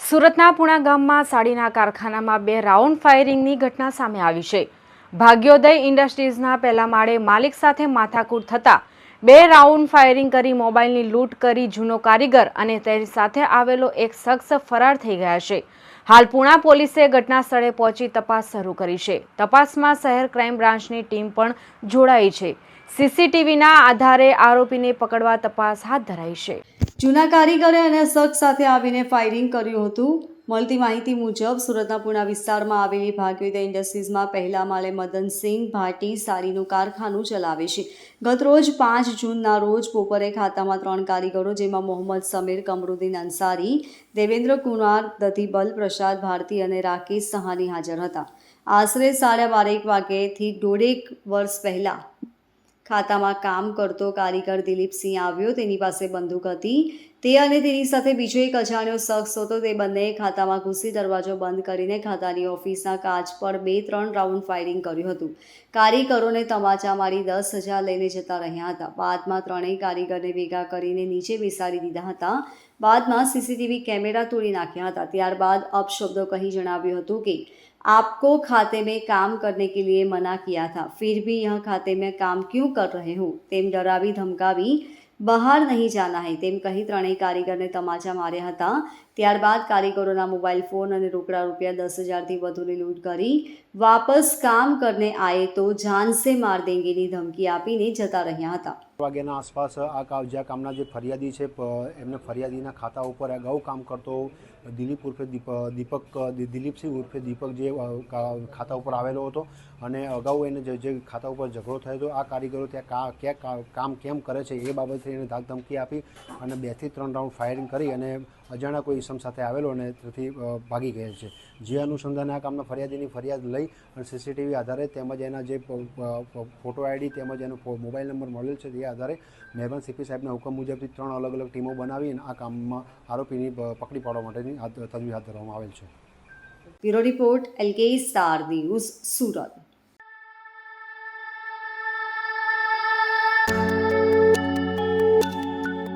સુરતના પુણા ગામમાં સાડીના કારખાનામાં બે રાઉન્ડ ફાયરિંગની ઘટના સામે આવી છે. ભાગ્યોદય ઇન્ડસ્ટ્રીઝના પહેલા માળે માલિક સાથે માથાકૂટ થતા બે રાઉન્ડ ફાયરિંગ કરી, મોબાઈલની લૂંટ કરી જૂનો કારીગર અને તેની સાથે આવેલો એક શખ્સ ફરાર થઈ ગયા છે. હાલ પુણા પોલીસે ઘટના સ્થળે પહોંચી તપાસ શરૂ કરી છે. તપાસમાં શહેર ક્રાઇમ બ્રાન્ચની ટીમ પણ જોડાઈ છે. સીસીટીવીના આધારે આરોપીને પકડવા તપાસ હાથ ધરાઈ છે. જૂના કારીગરે અને શખ્સ સાથે આવીને ફાયરિંગ કર્યું હતું. મળતી માહિતી મુજબ સુરતના પૂના વિસ્તારમાં આવેલી ભાગ્યોદય ઇન્ડસ્ટ્રીઝમાં પહેલા માળે મદનસિંહ ભાટી સારીનું કારખાનું ચલાવે છે. ગતરોજ પાંચ જૂનના રોજ બપોરે ખાતામાં ત્રણ કારીગરો જેમાં મોહમ્મદ સમીર, કમરુદ્દીન અંસારી, દેવેન્દ્ર કુમાર દધીબલ પ્રસાદ ભારતી અને રાકેશ સહાની હાજર હતા. આશરે સાડા બારેક વાગ્યેથી દોઢેક વર્ષ પહેલાં ખાતામાં કામ કરતો કારીગર દિલીપસિંહ આવ્યો. તેની પાસે બંદૂક હતી. તે અને તેની સાથે બીજો એક અજાણ્યો શખ્સ હતો તે બંને ખાતામાં ઘૂસી દરવાજો બંધ કરીને ખાતાની ઓફિસના કાચ પર બે ત્રણ રાઉન્ડ ફાયરિંગ કર્યું હતું કારીગરોને તમાચા મારી દસ હજાર લઈને જતા રહ્યા હતા બાદમાં ત્રણેય કારીગરને ભેગા કરીને નીચે બેસાડી દીધા હતા બાદમાં સીસીટીવી કેમેરા તોડી નાખ્યા હતા ત્યારબાદ અપશબ્દો કહી જણાવ્યું હતું કે आपको खाते में काम करने के लिए मना किया था फिर भी यह खाते में काम क्यों कर रहे हो તેમ ડરાવી ધમકાવી બહાર નહીં જાના હૈ. તેમ કહી ત્રણેય કારીગરને તમાચા માર્યા હતા. ત્યારબાદ કારીગરોના મોબાઈલ ફોન અને રોકડા રૂપિયા દસ હજારથી વધુની લૂંટ કરી વાપસ કામ કરને આયે તો જાન સે માર દેંગેની ધમકી આપીને જતા રહ્યા હતા. વાગ્યાના આસપાસ આ કાવજા કામના જે ફરિયાદી છે એમને ફરિયાદીના ખાતા ઉપર અગાઉ કામ કરતો દિલીપ ઉર્ફે દીપ દીપક દિલીપસિંહ ઉર્ફે દીપક જે ખાતા ઉપર આવેલો હતો અને અગાઉ એને જે ખાતા ઉપર ઝઘડો થયો હતો, આ કારીગરો ત્યાં ક્યાં કામ કેમ કરે છે એ બાબતે એને ધાક ધમકી આપી અને બેથી ત્રણ રાઉન્ડ ફાયરિંગ કરી અને અજાણ્યા કોઈ ઇસમ સાથે આવેલો અને ત્યાંથી ભાગી ગયેલ છે. જે અનુસંધાને આ કામના ફરિયાદીની ફરિયાદ લઈ અને સીસીટીવી આધારે તેમજ એના જે ફોટો આઈડી તેમજ એનો મોબાઈલ નંબર મળેલ છે તે આધારે મહેરબાન સીપી સાહેબના હુકમ મુજબથી ત્રણ અલગ અલગ ટીમો બનાવીને આ કામમાં આરોપીની પકડી પાડવા માટેની તજવીજ હાથ ધરવામાં આવેલ છે. Bureau report LK star news, Surat.